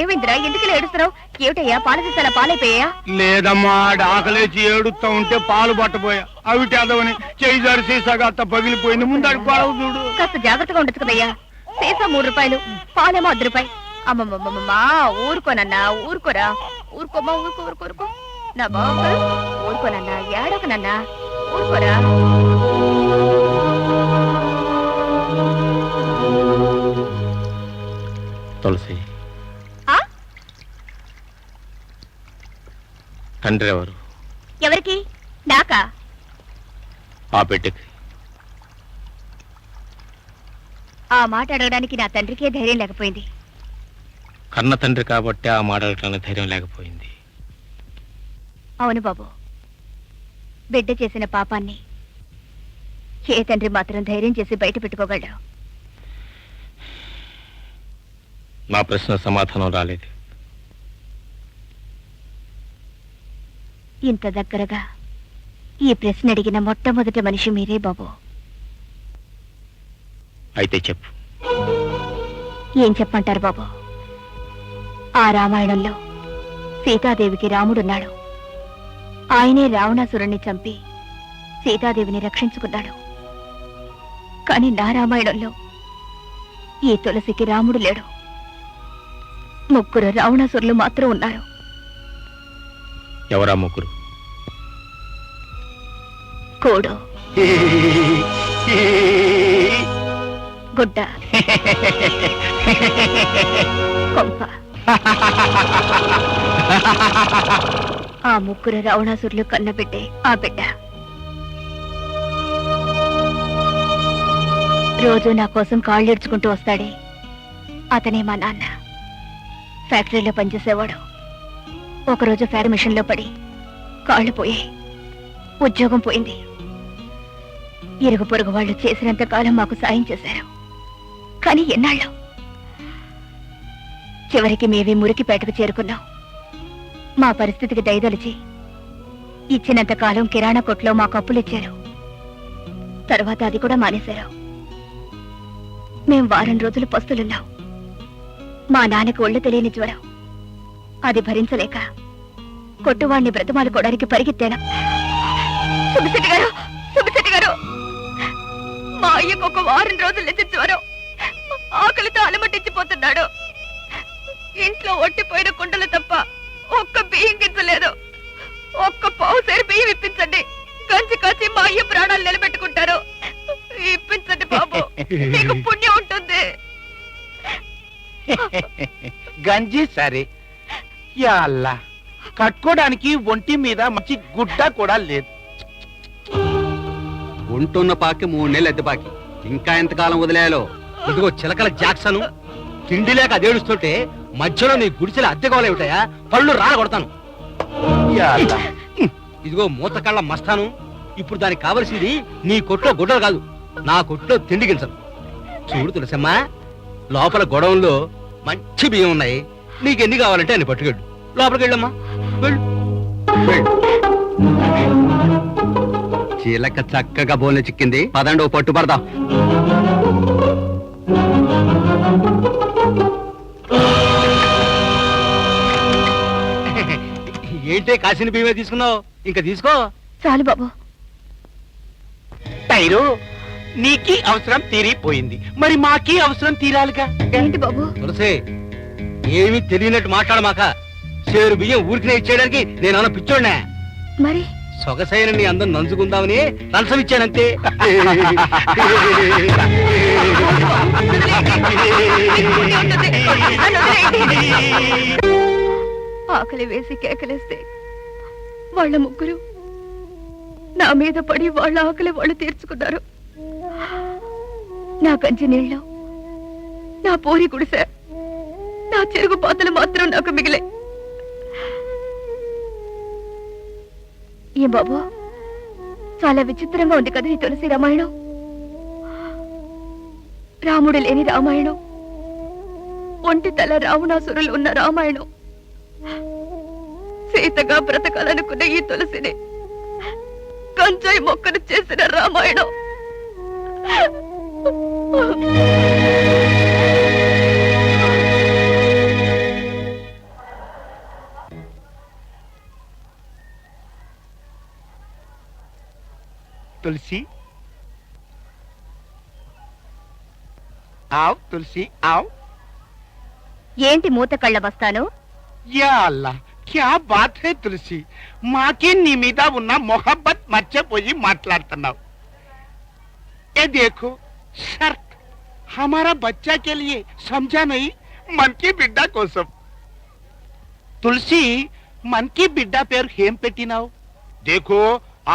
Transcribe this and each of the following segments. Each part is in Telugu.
ఏమైందిరా? ఎందుకు ఏడుస్తున్నావు? ఏమిటయ్యా? పాల సీసాల పాలైపోయా లేదమ్మా ఆకలేచి ఏడుస్తా ఉంటే పాలు పట్టపోయా అవి తెదవని చేయి జారి సీసాగా అత్త పగిలిపోయింది. ముందడి గొడవ చూడు. కాస్త జాగ్రత్తగా ఉండొచ్చు కదయ్యా సీసా మూడు రూపాయలు పాలేమో అర్ధ రూపాయి అమ్మమ్మమ్మమ్మా ఊరుకోనన్నా ఊరుకోరా. ఊరుకోమ్మా ఊరుకో ఊరుకో ఊరుకో. నా బాబు ఊరుకోనన్నా ఏడవకనన్నా ఊరుకోరా. తులసి? తండ్రి ఎవరు? ఎవరికి? నాకా? ఆ బిడ్డకి. ఆ మాట అడగడానికి నా తండ్రికే ధైర్యం లేకపోయింది. కన్న తండ్రి కాబట్టి ఆ మాట అడగటానికి ధైర్యం లేకపోయింది. అవును బాబు. బిడ్డ చేసిన పాపాన్ని ఏ తండ్రి మాత్రం ధైర్యం చేసి బయట పెట్టుకోగలడు? నా ప్రశ్న సమాధానం రాలేదు. ఇంత దగ్గరగా ఈ ప్రశ్న అడిగిన మొట్టమొదటి మనిషి మీరే బాబు. అయితే చెప్పు. ఏం చెప్పంటారు బాబు? ఆ రామాయణంలో సీతాదేవికి రాముడున్నాడు. ఆయనే రావణాసురుణ్ణి చంపి సీతాదేవిని రక్షించుకున్నాడు. కాని నా రామాయణంలో ఈ తులసికి రాముడు లేడు. ముగ్గురు రావణాసురులు మాత్రం ఉన్నారు. ఎవరా ముగ్గురు? కోడు. గుడ్డ. కొంప. ఆ ముగ్గురు రావణాసురులు కన్నబిడ్డే ఆ బిడ్డ. రోజు నా కోసం కాళ్ళు ఇడ్చుకుంటూ వస్తాడే. అతనే మా నాన్న. ఫ్యాక్టరీలో పనిచేసేవాడు. ఒకరోజు ఫ్యార్ మిషన్లో పడి కాళ్ళు పోయాయి ఉద్యోగం పోయింది. ఇరుగు పొరుగు వాళ్ళు చేసినంత కాలం మాకు సాయం చేశారు. కానీ ఎన్నాళ్ళు? చివరికి మేమే మురికిపేటకు చేరుకున్నాం. మా పరిస్థితికి దయదలిచి ఇచ్చినంత కాలం కిరాణా కొట్లో మాకు అప్పులిచ్చారు తర్వాత అది కూడా మానేశారు. మేం వారం రోజులు పస్తులున్నాం. మా నాన్నకి ఒళ్ళు తెలియని జ్వరం. అది భరించలేక కొట్టువాణ్ణి బ్రతమాలుకోవడానికి పరిగెత్తాను. సుబ్బిశెట్టి గారు సుబ్బిశెట్టి గారు! మా అయ్యకు ఒక వారం రోజుల నుంచి జ్వరం. ఆకలితో అలమటించిపోతున్నాడు. ఇంట్లో ఒట్టిపోయిన కుండలు తప్ప ఒక్క బియ్యం గింజలేదు. ఒక్క పావుసేరు బియ్యం ఇప్పించండి. కంచి కాచి మా అయ్య ప్రాణాలు నిలబెట్టుకుంటారు. ఇప్పించండి బాబు. మీకు పుణ్యం ఉంటుంది. గంజి సరే. యా అల్లా కట్టుకోవడానికి ఒంటి మీద మంచి గుడ్డ కూడా లేదు. ఉంటున్న పాకి మూడు నెలలు ఎద్దు పాకి. ఇంకా ఎంతకాలం వదిలేయాలో? ఇదిగో చిలకల జాక్సను తిండి లేక అదేడుస్తుంటే మధ్యలో నీ గుడిసెల అద్దె ఏమిటాయా పళ్ళు రాల కొడతాను యా అల్లా ఇదిగో మూతకళ్ళ మస్తాను. ఇప్పుడు దానికి కావలసింది నీ కొట్లో గుడ్డలు కాదు నా కొట్లో తిండి గింజలు. చూడు తులసమ్మా లోపల గొడవంలో మంచి బియ్యం ఉన్నాయి. నీకు ఎన్ని కావాలంటే అన్ని పట్టుకెళ్ళు. లోపలికి వెళ్ళమ్మా. వెళ్ళు. చీలక చక్కగా బోన్లు చిక్కింది. పదండి ఓ పట్టు పడదాం. ఏంటే కాసిన బియ్యమే తీసుకున్నావు? ఇంకా తీసుకో. చాలు బాబు. టైరు. నీకి అవసరం తీరిపోయింది. మరి మాకి అవసరం తీరాలిగా? ఏంటి బాబు? తులసి ఏమీ తెలియనట్టు మాట్లాడమాక చేరు బియ్యం ఊరికినే ఇచ్చేయడానికి నేను అన్న పిచ్చోడ్నా. మరి? సొగసైన నీ అందం నంచుకుందామని లంచం ఇచ్చానంతే. ఆకలి వేసి కేకలేస్తే వాళ్ళ ముగ్గురు నా మీద పడి వాళ్ళ ఆకలి వాళ్ళు తీర్చుకున్నారు. నా గంజి నీళ్ళు నా పోరి గుడిసె. నా చెరుగు పాతలు మాత్రం నాకు మిగిలే. ఏం బాబు? చాలా విచిత్రంగా ఉంది కదా ఈ తులసి రామాయణం? రాముడు లేని రామాయణం. ఒంటి తల రావణాసురులు ఉన్న రామాయణం. సీతగా బ్రతకాలనుకున్న ఈ తులసిని కంచాయి మొక్కను చేసిన రామాయణం. తులసి? ఆవ్ తులసి ఆవ్. ఏంటి మూత కళ్ళ బస్తాను అల్లా క్యా బాత్ హే తులసి? మాకి నీ మీద ఉన్న మొహబ్బత్ మర్చిపోయి మాట్లాడుతున్నావు. ఏ దేఖో. शर्त हमारा बच्चा के लिए समझा नहीं मन की బిడ్డ కోసం తులసి మన్ కి బిడ్డ పేరు ఏం పెట్టినావు దేఖో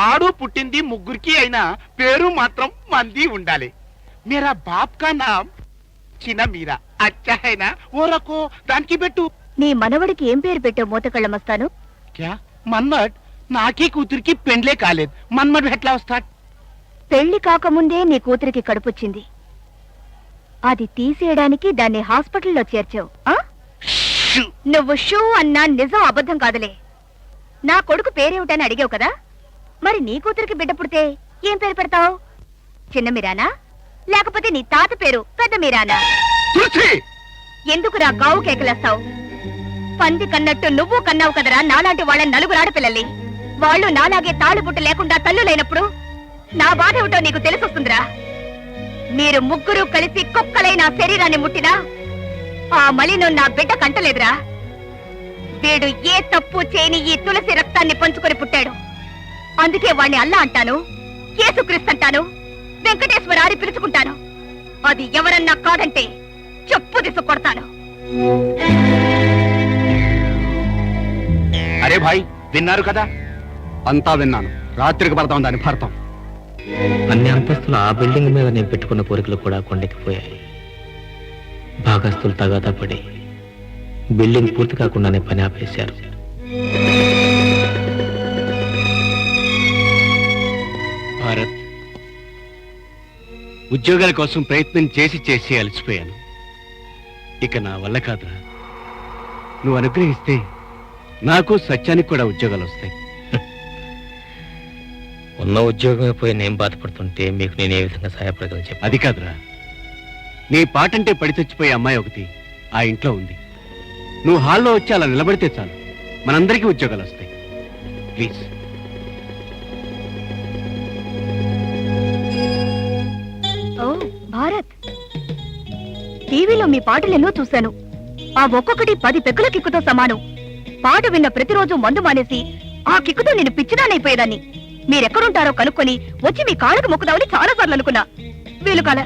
ఆడు పుట్టింది ముగ్గురికి అయినా పేరు మాత్రం మంది ఉండాలి మేరా బాప్ కా నామ్ చిన్న మీరా అచ్చా హైనా ఓ రకో దానికి పెట్టు నీ మనవడికి ఏం పేరు పెట్టావు మూత కళ్ళ మస్తాను క్యా మన్మడ్ నాకీ కూతురికి పెండ్లే కాలేదు మన్మడ్ ఎట్లా వస్తాడు పెళ్ళి కాకముందే నీ కూతురికి కడుపొచ్చింది. అది తీసేయడానికి దాన్ని హాస్పిటల్లో చేర్చావు? నువ్వు షూ అన్నా నిజం అబద్ధం కాదులే. నా కొడుకు పేరేమిటని అడిగావు కదా? మరి నీ కూతురికి బిడ్డ పుడితే ఏం పేరు పెడతావు? చిన్న మీరానా? లేకపోతే నీ తాత పేరు పెద్ద మీరానా? ఎందుకు రా గావు కేకలేస్తావు? పంది కన్నట్టు నువ్వు కన్నావు కదరా నాలాంటి వాళ్ళ నలుగురు ఆడపిల్లల్ని. వాళ్ళు నాలాగే తాళిబుట్టు లేకుండా తల్లులైనప్పుడు నా బాధ ఏమిటో నీకు తెలిసొస్తుందిరా? మీరు ముగ్గురు కలిసి కుక్కలై నా శరీరాన్ని ముట్టినా ఆ మలినం నా బిడ్డ కంటలేదురా. వీడు ఏ తప్పు చేయని ఈ తులసి రక్తాన్ని పంచుకొని పుట్టాడు. అందుకే వాణ్ణి అల్లా అంటాను అంటాను వెంకటేశ్వర అని పిలుచుకుంటాను. అది ఎవరన్నా కాదంటే చెప్పు దిసు కొడతాను. అరే భాయ్ విన్నారు కదా? అంతా విన్నాను. రాత్రికి పడతాం దాని భర్తం అన్ని అంతస్తులు ఆ బిల్డింగ్ మీద నేను పెట్టుకున్న కోరికలు కూడా కొండెక్కిపోయాయి భాగస్తులు తగాదా పడి బిల్డింగ్ పూర్తి కాకుండానే పని ఆపేశారు. భారత్ ఉద్యోగాల కోసం ప్రయత్నం చేసి చేసి అలసిపోయాను. ఇక నా వల్ల కాదురా. నువ్వు అనుగ్రహిస్తే నాకు సత్యానికి కూడా ఉద్యోగాలు వస్తాయి. ఉన్న ఉద్యోగమే పోయి నేను బాధపడుతుంటే మీకు నేను ఏ విధంగా సహాయపడగలను చెప్పి. అది కాదురా. నీ పాటంటే పడి చచ్చిపోయే అమ్మాయి ఒకటి ఆ ఇంట్లో ఉంది. నువ్వు హాల్లో వచ్చి అలా నిలబడితే చాలు. మనందరికీ ఉద్యోగాలు వస్తాయి. ప్లీజ్. ఓ భారత్. టీవీలో మీ పాటలెన్నో చూశాను. ఆ ఒక్కొక్కటి పది పెక్కుల కిక్కుతో సమానం. పాట విన్న ప్రతిరోజు మందు మానేసి ఆ కిక్కుతో నేను పిచ్చిదానైపోయేదాన్ని. మీరెక్కడుంటారో కనుక్కొని వచ్చి మీ కాళ్ళకు మొక్కుదామని చాలా సార్లు అనుకున్నా. వీలు కాల.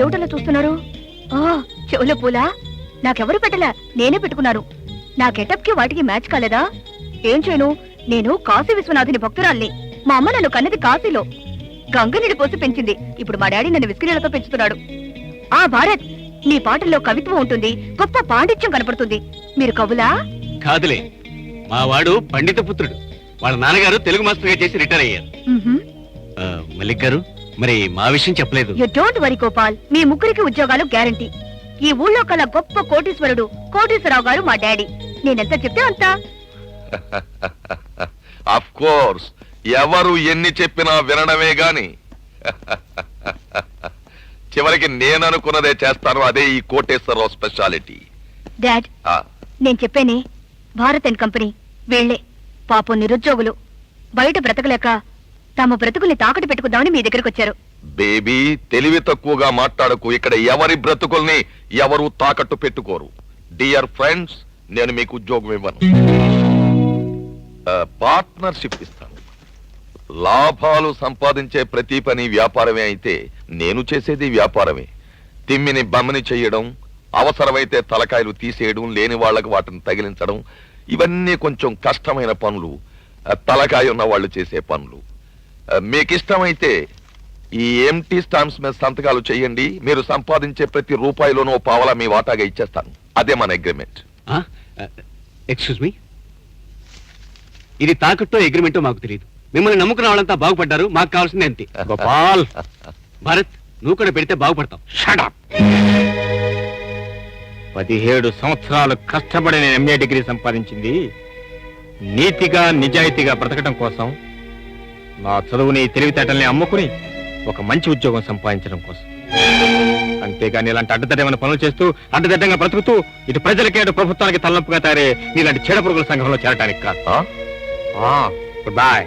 ఏమిటలా చూస్తున్నారు? ఆ చెవుల పూలా. నాకెవరు పెట్టలా నేనే పెట్టుకున్నాను. నా గెటప్కి వాటికి మ్యాచ్ కాలేదా? ఏం చేయను? నేను కాశీ విశ్వనాథుని భక్తురాల్ని. మా అమ్మ నన్ను కన్నది కాశీలో. గంగనీడి పోసి పెంచింది. ఇప్పుడు మా డాడీ నన్ను విస్కిరీలతో పెంచుతున్నాడు. ఆ భారత్ నీ పాటల్లో కవిత్వం ఉంటుంది. గొప్ప పాండిత్యం కనపడుతుంది. మీరు కవులా? కాదులే. మా వాడు పండిత పుత్రుడు. వాళ్ళ నాన్నగారు తెలుగు మాస్టర్గా చేసి రిటైర్ అయ్యారు. ఆ, మల్లిక్ గారు మరి మా విషయం చెప్పలేదు. You don't worry Gopal. మీ ముగ్గురికి ఉద్యోగాలు గ్యారంటీ ఈ ఊళ్ళో కల గొప్ప కోటీశ్వరుడు కోటీశ్వరరావు గారు మా డాడీ. నేనెంత చెప్తే అంత. అఫ్ కోర్స్ ఎవరు ఎన్ని చెప్పినా వినడమే గాని. చివరికి నేను అనుకున్నదే చేస్తాను అదే ఈ కోటేశ్వరరావు స్పెషాలిటీ డాడ్ ఆ, నేను చెప్పేనే భారత్ అండ్ కంపెనీ వీళ్ళే పాపం నిరుద్యోగులు. బయట బ్రతకలేక తమ బ్రతుకుల్ని తాకట్టు పెట్టుకుందామని మీ దగ్గరకు వచ్చారు. బేబీ తెలివి తక్కువగా మాట్లాడకు. ఇక్కడ ఎవరి బ్రతుకుల్ని ఎవరు తాకట్టు పెట్టుకోరు. డియర్ ఫ్రెండ్స్ నేను మీకు ఉద్యోగం ఇవ్వను. పార్ట్నర్షిప్ ఇస్తాను. లాభాలు సంపాదించే ప్రతి పని వ్యాపారమే అయితే నేను చేసేది వ్యాపారమే. తిమ్మిని బమ్మని చేయడం అవసరమైతే తలకాయలు తీసేయడం లేని వాళ్ళకు వాటిని తగిలించడం ఇవన్నీ కొంచెం కష్టమైన పనులు తలకాయ ఉన్న వాళ్ళు చేసే పనులు. మీకు ఇష్టమైతే ఈ ఎంటీ స్టాంప్స్ మీద సంతకాలు చేయండి. మీరు సంపాదించే ప్రతి రూపాయిలోనూ పావలా మీ వాటాగా ఇచ్చేస్తాను. అదే మన అగ్రిమెంట్ ఎక్స్క్యూజ్ మీ ఇది తాకట్టో అగ్రిమెంటో మాకు తెలియదు మిమ్మల్ని నమ్ముకున్న వాళ్ళంతా బాగుపడ్డారు. మాకు కావాల్సింది అంతే గోపాల్ భారత్ నువ్వు కూడా పెడితే బాగుపడతావు. పదిహేడు సంవత్సరాలు కష్టపడి నేను ఎంఏ డిగ్రీ సంపాదించింది. నీతిగా నిజాయితీగా బ్రతకడం కోసం నా చదువుని తెలివితేటల్ని అమ్ముకుని ఒక మంచి ఉద్యోగం సంపాదించడం కోసం. అంతేగాని ఇలాంటి అడ్డదడ్డమైన పనులు చేస్తూ అడ్డదడ్డంగా బ్రతుకుతూ ఇటు ప్రజలకి అటు ప్రభుత్వానికి తలనొప్పుగా తయారే నీలాంటి చెడ పురుగుల సంఘంలో చేరడానికి కాదు? Good bye